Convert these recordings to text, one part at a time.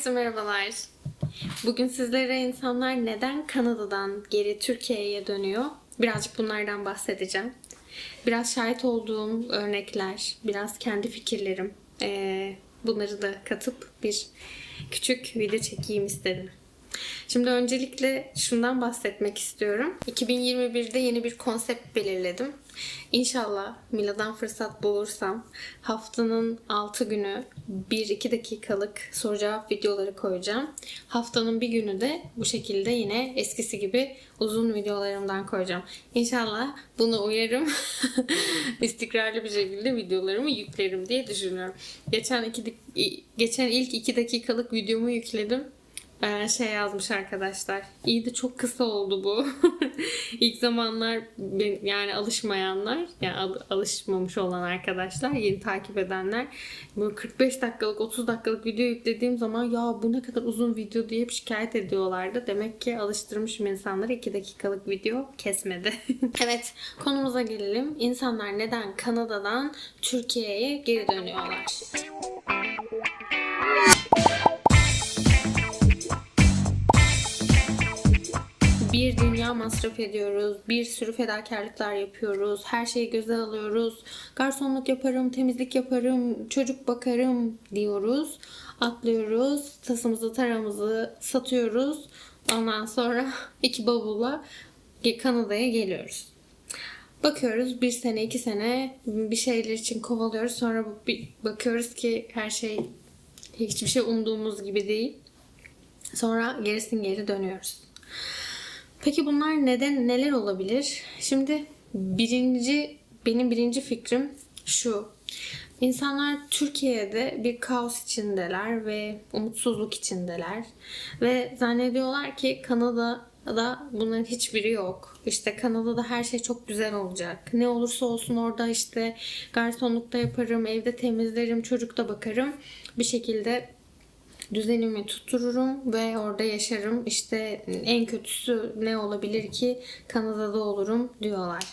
Herkese merhabalar. Bugün sizlere insanlar neden Kanada'dan geri Türkiye'ye dönüyor? Birazcık bunlardan bahsedeceğim. Biraz şahit olduğum örnekler, biraz kendi fikirlerim. Ee, bunları da katıp bir küçük video çekeyim istedim. Şimdi öncelikle şundan bahsetmek istiyorum. 2021'de yeni bir konsept belirledim. İnşallah Mila'dan fırsat bulursam haftanın 6 günü 1-2 dakikalık soru cevap videoları koyacağım. Haftanın bir günü de bu şekilde yine eskisi gibi uzun videolarımdan koyacağım. İnşallah bunu uyarım. İstikrarlı bir şekilde videolarımı yüklerim diye düşünüyorum. Geçen iki, geçen ilk 2 dakikalık videomu yükledim. Ee, şey yazmış arkadaşlar. İyi de çok kısa oldu bu. İlk zamanlar yani alışmayanlar, yani al- alışmamış olan arkadaşlar, yeni takip edenler böyle 45 dakikalık, 30 dakikalık video yüklediğim zaman ya bu ne kadar uzun video diye hep şikayet ediyorlardı. Demek ki alıştırmışım insanları 2 dakikalık video kesmedi. evet, konumuza gelelim. İnsanlar neden Kanada'dan Türkiye'ye geri dönüyorlar? Bir dünya masraf ediyoruz. Bir sürü fedakarlıklar yapıyoruz. Her şeyi göze alıyoruz. Garsonluk yaparım, temizlik yaparım, çocuk bakarım diyoruz. Atlıyoruz. Tasımızı, taramızı satıyoruz. Ondan sonra iki bavulla Kanada'ya geliyoruz. Bakıyoruz bir sene iki sene bir şeyler için kovalıyoruz. Sonra bakıyoruz ki her şey hiçbir şey umduğumuz gibi değil. Sonra gerisin geri dönüyoruz. Peki bunlar neden neler olabilir? Şimdi birinci benim birinci fikrim şu. İnsanlar Türkiye'de bir kaos içindeler ve umutsuzluk içindeler ve zannediyorlar ki Kanada'da bunların hiçbiri yok. İşte Kanada'da her şey çok güzel olacak. Ne olursa olsun orada işte garsonlukta yaparım, evde temizlerim, çocukta bakarım. Bir şekilde düzenimi tuttururum ve orada yaşarım. İşte en kötüsü ne olabilir ki Kanada'da olurum diyorlar.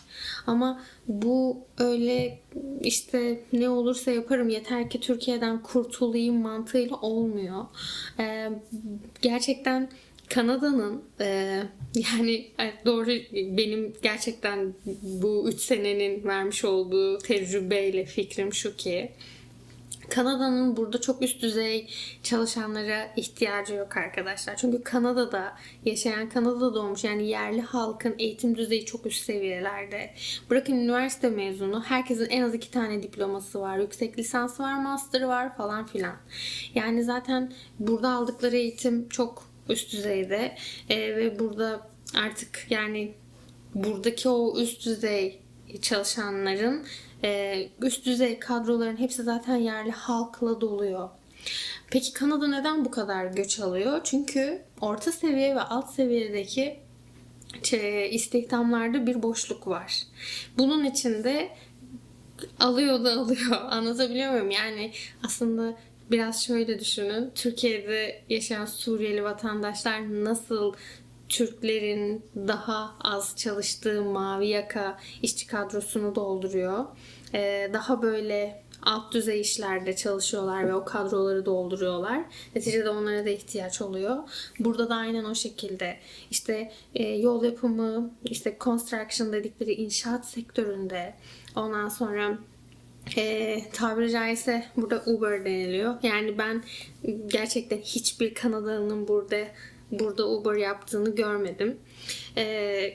Ama bu öyle işte ne olursa yaparım yeter ki Türkiye'den kurtulayım mantığıyla olmuyor. Ee, gerçekten Kanada'nın e, yani evet, doğru benim gerçekten bu 3 senenin vermiş olduğu tecrübeyle fikrim şu ki Kanada'nın burada çok üst düzey çalışanlara ihtiyacı yok arkadaşlar. Çünkü Kanada'da yaşayan, Kanada'da doğmuş yani yerli halkın eğitim düzeyi çok üst seviyelerde. Bırakın üniversite mezunu, herkesin en az iki tane diploması var. Yüksek lisans var, master var falan filan. Yani zaten burada aldıkları eğitim çok üst düzeyde Ee, ve burada artık yani buradaki o üst düzey çalışanların e, üst düzey kadroların hepsi zaten yerli halkla doluyor. Peki Kanada neden bu kadar göç alıyor? Çünkü orta seviye ve alt seviyedeki e, istihdamlarda bir boşluk var. Bunun içinde alıyor da alıyor. Anlatabiliyor muyum? Yani aslında biraz şöyle düşünün. Türkiye'de yaşayan Suriyeli vatandaşlar nasıl Türklerin daha az çalıştığı mavi yaka işçi kadrosunu dolduruyor. Ee, daha böyle alt düzey işlerde çalışıyorlar ve o kadroları dolduruyorlar. Neticede onlara da ihtiyaç oluyor. Burada da aynen o şekilde işte e, yol yapımı, işte construction dedikleri inşaat sektöründe ondan sonra e, tabiri caizse burada Uber deniliyor. Yani ben gerçekten hiçbir Kanadalı'nın burada burada Uber yaptığını görmedim. Ee,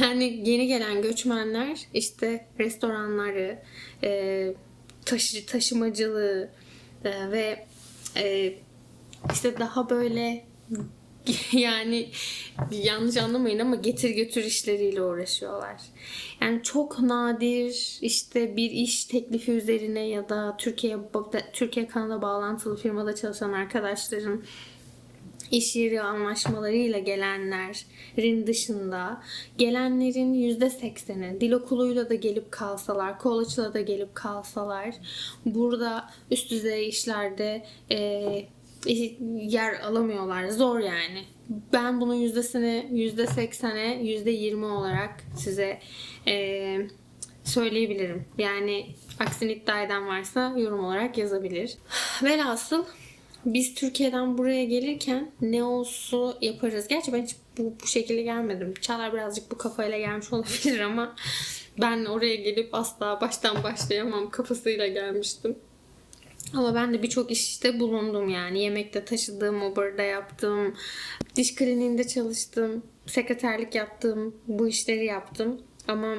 yani yeni gelen göçmenler işte restoranları, e, taşı, taşımacılığı e, ve e, işte daha böyle yani yanlış anlamayın ama getir götür işleriyle uğraşıyorlar. Yani çok nadir işte bir iş teklifi üzerine ya da Türkiye Türkiye Kanada bağlantılı firmada çalışan arkadaşların iş yeri anlaşmalarıyla gelenlerin dışında gelenlerin yüzde sekseni dil okuluyla da gelip kalsalar, college'la da gelip kalsalar burada üst düzey işlerde e, yer alamıyorlar. Zor yani. Ben bunun yüzdesini yüzde seksene, yüzde yirmi olarak size e, söyleyebilirim. Yani aksini iddia eden varsa yorum olarak yazabilir. Velhasıl biz Türkiye'den buraya gelirken neosu yaparız. Gerçi ben hiç bu, bu şekilde gelmedim. Çağlar birazcık bu kafayla gelmiş olabilir ama ben oraya gelip asla baştan başlayamam kafasıyla gelmiştim. Ama ben de birçok işte bulundum yani. Yemekte taşıdım, Uber'da yaptım, diş kliniğinde çalıştım, sekreterlik yaptım, bu işleri yaptım. Ama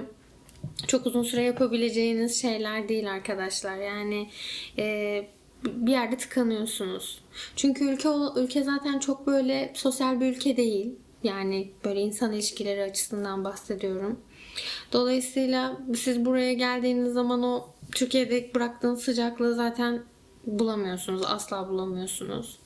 çok uzun süre yapabileceğiniz şeyler değil arkadaşlar. Yani e, bir yerde tıkanıyorsunuz. Çünkü ülke ülke zaten çok böyle sosyal bir ülke değil. Yani böyle insan ilişkileri açısından bahsediyorum. Dolayısıyla siz buraya geldiğiniz zaman o Türkiye'de bıraktığınız sıcaklığı zaten bulamıyorsunuz. Asla bulamıyorsunuz.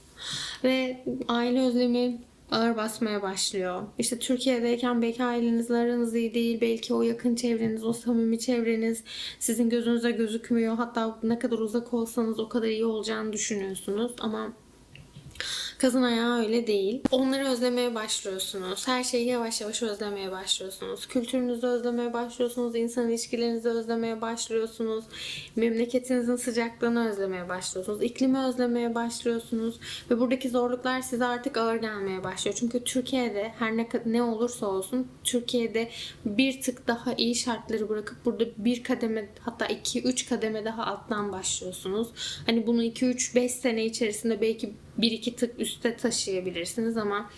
Ve aile özlemi ağır basmaya başlıyor. İşte Türkiye'deyken belki ailenizle aranız iyi değil. Belki o yakın çevreniz, o samimi çevreniz sizin gözünüze gözükmüyor. Hatta ne kadar uzak olsanız o kadar iyi olacağını düşünüyorsunuz. Ama Kazın ayağı öyle değil. Onları özlemeye başlıyorsunuz. Her şeyi yavaş yavaş özlemeye başlıyorsunuz. Kültürünüzü özlemeye başlıyorsunuz. insan ilişkilerinizi özlemeye başlıyorsunuz. Memleketinizin sıcaklığını özlemeye başlıyorsunuz. İklimi özlemeye başlıyorsunuz. Ve buradaki zorluklar size artık ağır gelmeye başlıyor. Çünkü Türkiye'de her ne, ne olursa olsun Türkiye'de bir tık daha iyi şartları bırakıp burada bir kademe hatta 2-3 kademe daha alttan başlıyorsunuz. Hani bunu 2-3-5 sene içerisinde belki bir iki tık üste taşıyabilirsiniz ama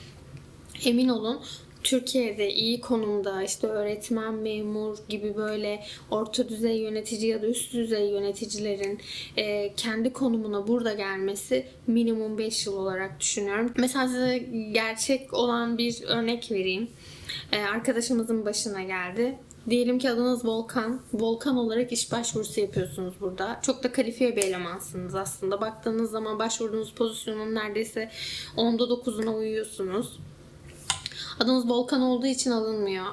emin olun Türkiye'de iyi konumda işte öğretmen, memur gibi böyle orta düzey yönetici ya da üst düzey yöneticilerin e, kendi konumuna burada gelmesi minimum 5 yıl olarak düşünüyorum. Mesela size gerçek olan bir örnek vereyim. E, arkadaşımızın başına geldi. Diyelim ki adınız Volkan. Volkan olarak iş başvurusu yapıyorsunuz burada. Çok da kalifiye bir elemansınız aslında. Baktığınız zaman başvurduğunuz pozisyonun neredeyse onda 9'una uyuyorsunuz. Adınız Volkan olduğu için alınmıyor.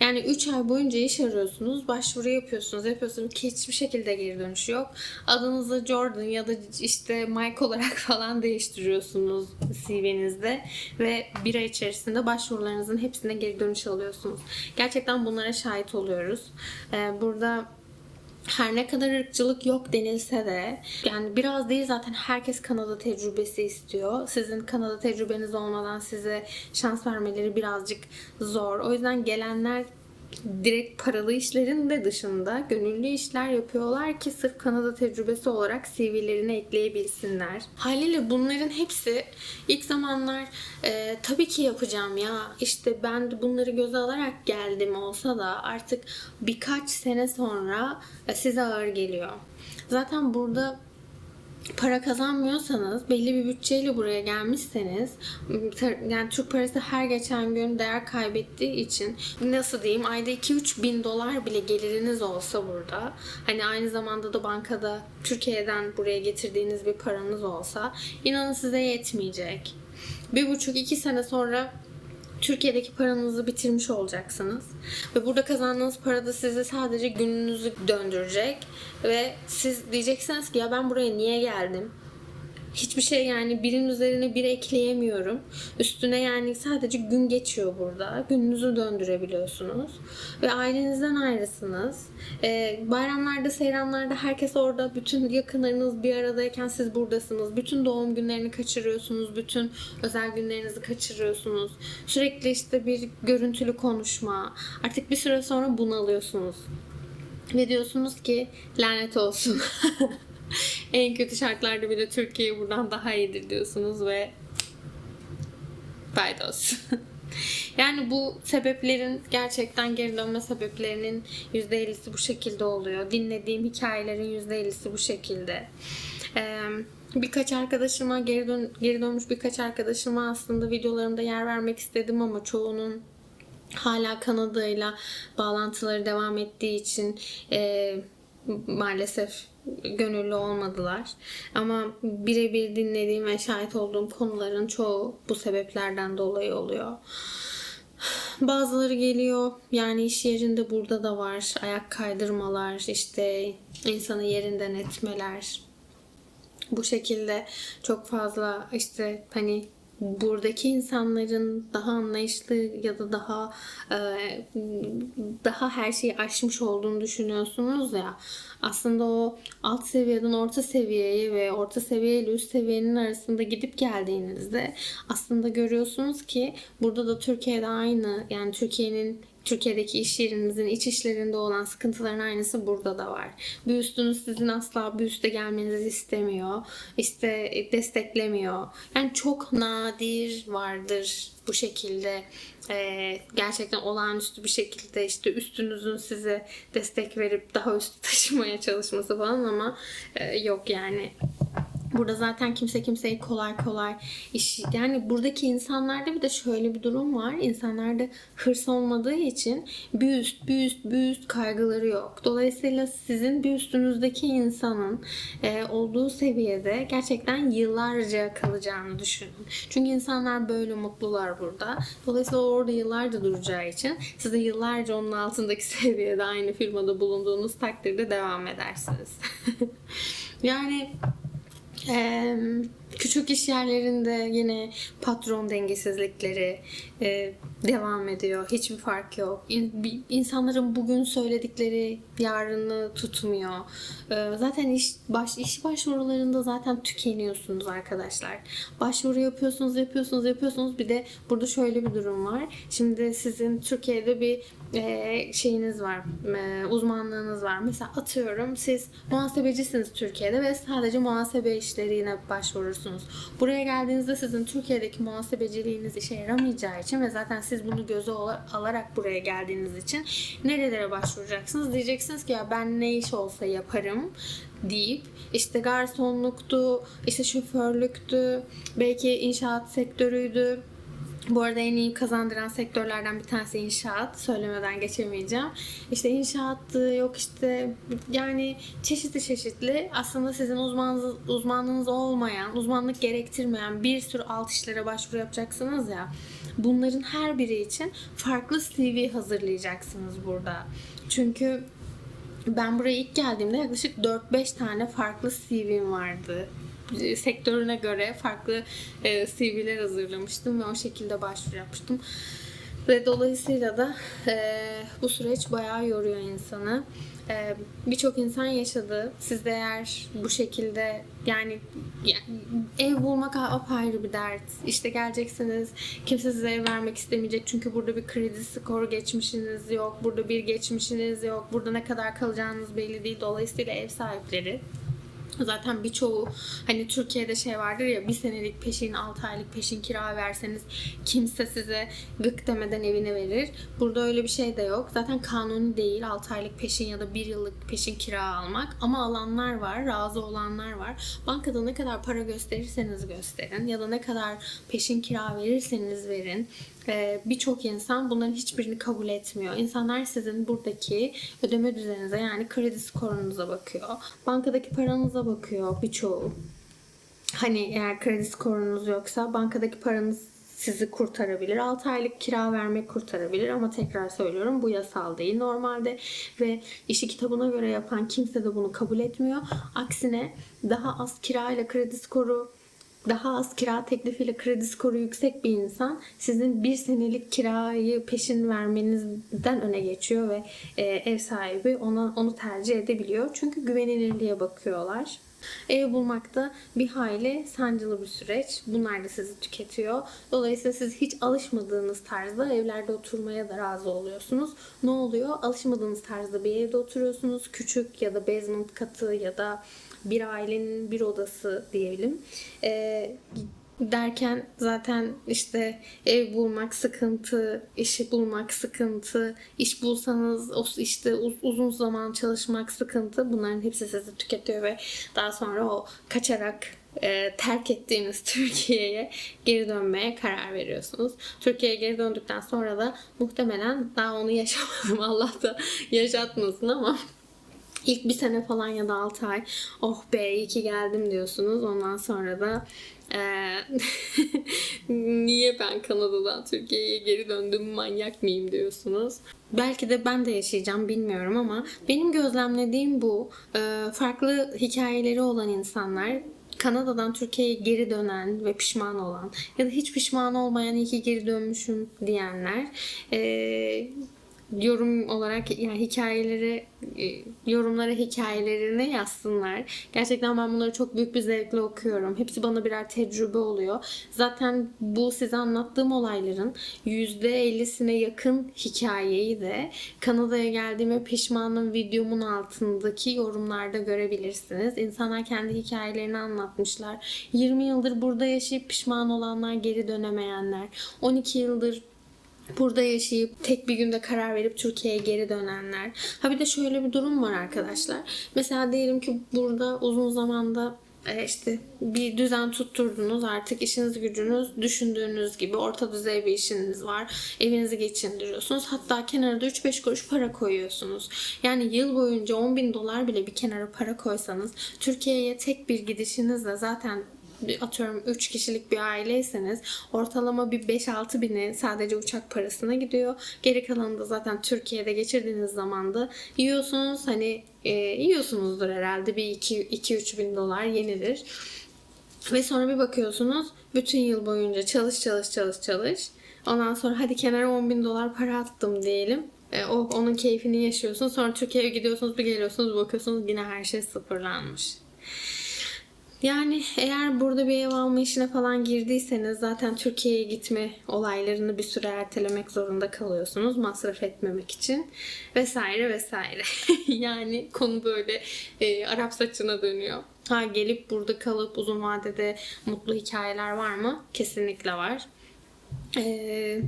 Yani 3 ay boyunca iş arıyorsunuz, başvuru yapıyorsunuz, yapıyorsunuz hiçbir şekilde geri dönüş yok. Adınızı Jordan ya da işte Mike olarak falan değiştiriyorsunuz CV'nizde ve bir ay içerisinde başvurularınızın hepsine geri dönüş alıyorsunuz. Gerçekten bunlara şahit oluyoruz. Ee, burada her ne kadar ırkçılık yok denilse de yani biraz değil zaten herkes Kanada tecrübesi istiyor. Sizin Kanada tecrübeniz olmadan size şans vermeleri birazcık zor. O yüzden gelenler direkt paralı işlerin de dışında gönüllü işler yapıyorlar ki sırf Kanada tecrübesi olarak CV'lerine ekleyebilsinler. Haliyle bunların hepsi ilk zamanlar e, tabii ki yapacağım ya işte ben de bunları göze alarak geldim olsa da artık birkaç sene sonra e, size ağır geliyor. Zaten burada para kazanmıyorsanız, belli bir bütçeyle buraya gelmişseniz, yani Türk parası her geçen gün değer kaybettiği için nasıl diyeyim ayda 2-3 bin dolar bile geliriniz olsa burada, hani aynı zamanda da bankada Türkiye'den buraya getirdiğiniz bir paranız olsa inanın size yetmeyecek. Bir buçuk iki sene sonra Türkiye'deki paranızı bitirmiş olacaksınız. Ve burada kazandığınız para da size sadece gününüzü döndürecek. Ve siz diyeceksiniz ki ya ben buraya niye geldim? Hiçbir şey yani birin üzerine bir ekleyemiyorum. Üstüne yani sadece gün geçiyor burada. Gününüzü döndürebiliyorsunuz. Ve ailenizden ayrısınız. Ee, bayramlarda, seyranlarda herkes orada. Bütün yakınlarınız bir aradayken siz buradasınız. Bütün doğum günlerini kaçırıyorsunuz. Bütün özel günlerinizi kaçırıyorsunuz. Sürekli işte bir görüntülü konuşma. Artık bir süre sonra bunalıyorsunuz. Ve diyorsunuz ki lanet olsun. en kötü şartlarda bile Türkiye buradan daha iyidir diyorsunuz ve paydos. yani bu sebeplerin gerçekten geri dönme sebeplerinin %50'si bu şekilde oluyor. Dinlediğim hikayelerin %50'si bu şekilde. Ee, birkaç arkadaşıma geri, dön geri dönmüş birkaç arkadaşıma aslında videolarımda yer vermek istedim ama çoğunun hala Kanada ile bağlantıları devam ettiği için e, maalesef gönüllü olmadılar. Ama birebir dinlediğim ve şahit olduğum konuların çoğu bu sebeplerden dolayı oluyor. Bazıları geliyor yani iş yerinde burada da var ayak kaydırmalar işte insanı yerinden etmeler bu şekilde çok fazla işte hani buradaki insanların daha anlayışlı ya da daha e, daha her şeyi aşmış olduğunu düşünüyorsunuz ya aslında o alt seviyeden orta seviyeye ve orta seviye ile üst seviyenin arasında gidip geldiğinizde aslında görüyorsunuz ki burada da Türkiye'de aynı yani Türkiye'nin Türkiye'deki iş yerinizin iç işlerinde olan sıkıntıların aynısı burada da var. Bir üstünüz sizin asla bir üste gelmenizi istemiyor. İşte desteklemiyor. Yani çok nadir vardır bu şekilde e, gerçekten olağanüstü bir şekilde işte üstünüzün size destek verip daha üstü taşımaya çalışması falan ama e, yok yani Burada zaten kimse kimseyi kolay kolay iş yani buradaki insanlarda bir de şöyle bir durum var. İnsanlarda hırs olmadığı için bir üst bir üst bir üst kaygıları yok. Dolayısıyla sizin bir üstünüzdeki insanın e, olduğu seviyede gerçekten yıllarca kalacağını düşünün. Çünkü insanlar böyle mutlular burada. Dolayısıyla orada yıllarca duracağı için siz de yıllarca onun altındaki seviyede aynı firmada bulunduğunuz takdirde devam edersiniz. yani ee, küçük iş yerlerinde yine patron dengesizlikleri e, devam ediyor. Hiçbir fark yok. İn, insanların bugün söyledikleri yarını tutmuyor. Ee, zaten iş baş iş başvurularında zaten tükeniyorsunuz arkadaşlar. Başvuru yapıyorsunuz, yapıyorsunuz, yapıyorsunuz. Bir de burada şöyle bir durum var. Şimdi sizin Türkiye'de bir e, şeyiniz var, e, uzmanlığınız var. Mesela atıyorum siz muhasebecisiniz Türkiye'de ve sadece muhasebe işlerine başvurursunuz. Buraya geldiğinizde sizin Türkiye'deki muhasebeciliğiniz işe yaramayacağı için ve zaten siz bunu göze alarak buraya geldiğiniz için nerelere başvuracaksınız? Diyeceksiniz ki ya ben ne iş olsa yaparım deyip işte garsonluktu, işte şoförlüktü, belki inşaat sektörüydü, bu arada en iyi kazandıran sektörlerden bir tanesi inşaat. Söylemeden geçemeyeceğim. İşte inşaattı, yok işte yani çeşitli çeşitli aslında sizin uzmanınız, uzmanlığınız olmayan, uzmanlık gerektirmeyen bir sürü alt işlere başvuru yapacaksınız ya. Bunların her biri için farklı CV hazırlayacaksınız burada. Çünkü ben buraya ilk geldiğimde yaklaşık 4-5 tane farklı CV'm vardı sektörüne göre farklı e, CV'ler hazırlamıştım ve o şekilde başvuru yapmıştım. Ve dolayısıyla da e, bu süreç bayağı yoruyor insanı. E, Birçok insan yaşadı. Siz de eğer bu şekilde yani, yani ev bulmak apayrı bir dert. İşte geleceksiniz kimse size ev vermek istemeyecek çünkü burada bir kredi skor geçmişiniz yok. Burada bir geçmişiniz yok. Burada ne kadar kalacağınız belli değil. Dolayısıyla ev sahipleri Zaten birçoğu hani Türkiye'de şey vardır ya bir senelik peşin 6 aylık peşin kira verseniz kimse size gık demeden evine verir. Burada öyle bir şey de yok. Zaten kanuni değil 6 aylık peşin ya da 1 yıllık peşin kira almak. Ama alanlar var, razı olanlar var. Bankada ne kadar para gösterirseniz gösterin ya da ne kadar peşin kira verirseniz verin e, birçok insan bunların hiçbirini kabul etmiyor. İnsanlar sizin buradaki ödeme düzeninize yani kredi skorunuza bakıyor. Bankadaki paranıza bakıyor birçoğu. Hani eğer kredi skorunuz yoksa bankadaki paranız sizi kurtarabilir. 6 aylık kira vermek kurtarabilir ama tekrar söylüyorum bu yasal değil normalde ve işi kitabına göre yapan kimse de bunu kabul etmiyor. Aksine daha az kira ile kredi skoru daha az kira teklifiyle kredi skoru yüksek bir insan sizin bir senelik kirayı peşin vermenizden öne geçiyor ve e, ev sahibi ona onu tercih edebiliyor. Çünkü güvenilirliğe bakıyorlar. Ev bulmak da bir hayli sancılı bir süreç. Bunlar da sizi tüketiyor. Dolayısıyla siz hiç alışmadığınız tarzda evlerde oturmaya da razı oluyorsunuz. Ne oluyor? Alışmadığınız tarzda bir evde oturuyorsunuz. Küçük ya da basement katı ya da bir ailenin bir odası diyelim. E, derken zaten işte ev bulmak sıkıntı, işi bulmak sıkıntı, iş bulsanız o işte uzun zaman çalışmak sıkıntı. Bunların hepsi sizi tüketiyor ve daha sonra o kaçarak e, terk ettiğiniz Türkiye'ye geri dönmeye karar veriyorsunuz. Türkiye'ye geri döndükten sonra da muhtemelen daha onu yaşamadım Allah da yaşatmasın ama İlk bir sene falan ya da 6 ay oh be iyi ki geldim diyorsunuz. Ondan sonra da e, niye ben Kanada'dan Türkiye'ye geri döndüm manyak mıyım diyorsunuz. Belki de ben de yaşayacağım bilmiyorum ama benim gözlemlediğim bu. E, farklı hikayeleri olan insanlar Kanada'dan Türkiye'ye geri dönen ve pişman olan ya da hiç pişman olmayan iyi ki geri dönmüşüm diyenler e, yorum olarak yani hikayeleri e, yorumlara hikayelerini yazsınlar. Gerçekten ben bunları çok büyük bir zevkle okuyorum. Hepsi bana birer tecrübe oluyor. Zaten bu size anlattığım olayların %50'sine yakın hikayeyi de Kanada'ya geldiğime pişmanım videomun altındaki yorumlarda görebilirsiniz. İnsanlar kendi hikayelerini anlatmışlar. 20 yıldır burada yaşayıp pişman olanlar, geri dönemeyenler. 12 yıldır burada yaşayıp tek bir günde karar verip Türkiye'ye geri dönenler. Ha bir de şöyle bir durum var arkadaşlar. Mesela diyelim ki burada uzun zamanda e, işte bir düzen tutturdunuz artık işiniz gücünüz düşündüğünüz gibi orta düzey bir işiniz var. Evinizi geçindiriyorsunuz. Hatta kenara da 3-5 kuruş para koyuyorsunuz. Yani yıl boyunca 10 bin dolar bile bir kenara para koysanız Türkiye'ye tek bir gidişinizle zaten atıyorum 3 kişilik bir aileyseniz ortalama bir 5-6 bini sadece uçak parasına gidiyor. Geri kalanı da zaten Türkiye'de geçirdiğiniz zaman da yiyorsunuz. Hani e, yiyorsunuzdur herhalde bir 2-3 bin dolar yenilir. Ve sonra bir bakıyorsunuz bütün yıl boyunca çalış çalış çalış çalış. Ondan sonra hadi kenara 10 bin dolar para attım diyelim. E, o onun keyfini yaşıyorsunuz. Sonra Türkiye'ye gidiyorsunuz bir geliyorsunuz bakıyorsunuz yine her şey sıfırlanmış. Yani eğer burada bir ev alma işine falan girdiyseniz zaten Türkiye'ye gitme olaylarını bir süre ertelemek zorunda kalıyorsunuz masraf etmemek için vesaire vesaire. yani konu böyle e, Arap saçına dönüyor. Ha gelip burada kalıp uzun vadede mutlu hikayeler var mı? Kesinlikle var. Ee,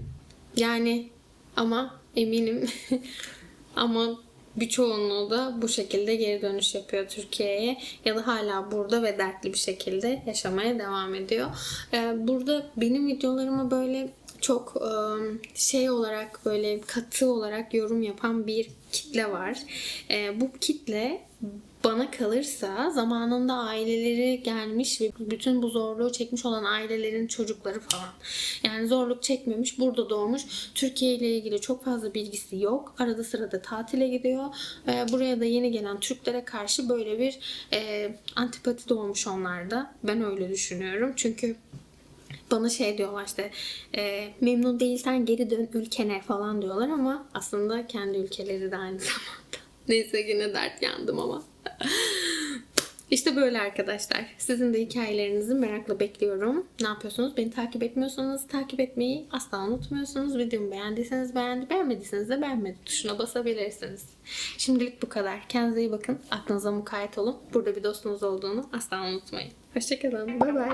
yani ama eminim ama bir çoğunluğu da bu şekilde geri dönüş yapıyor Türkiye'ye ya da hala burada ve dertli bir şekilde yaşamaya devam ediyor. Ee, burada benim videolarıma böyle çok ıı, şey olarak böyle katı olarak yorum yapan bir kitle var. Ee, bu kitle bana kalırsa zamanında aileleri gelmiş ve bütün bu zorluğu çekmiş olan ailelerin çocukları falan. Yani zorluk çekmemiş, burada doğmuş. Türkiye ile ilgili çok fazla bilgisi yok. Arada sırada tatile gidiyor. Ee, buraya da yeni gelen Türklere karşı böyle bir e, antipati doğmuş onlarda. Ben öyle düşünüyorum. Çünkü bana şey diyorlar işte e, memnun değilsen geri dön ülkene falan diyorlar ama aslında kendi ülkeleri de aynı zamanda. Neyse yine dert yandım ama. İşte böyle arkadaşlar. Sizin de hikayelerinizi merakla bekliyorum. Ne yapıyorsunuz? Beni takip etmiyorsanız takip etmeyi asla unutmuyorsunuz. Videomu beğendiyseniz beğendi, beğenmediyseniz de beğenmedi tuşuna basabilirsiniz. Şimdilik bu kadar. Kendinize iyi bakın. Aklınıza mukayyet olun. Burada bir dostunuz olduğunu asla unutmayın. Hoşçakalın. Bay bay.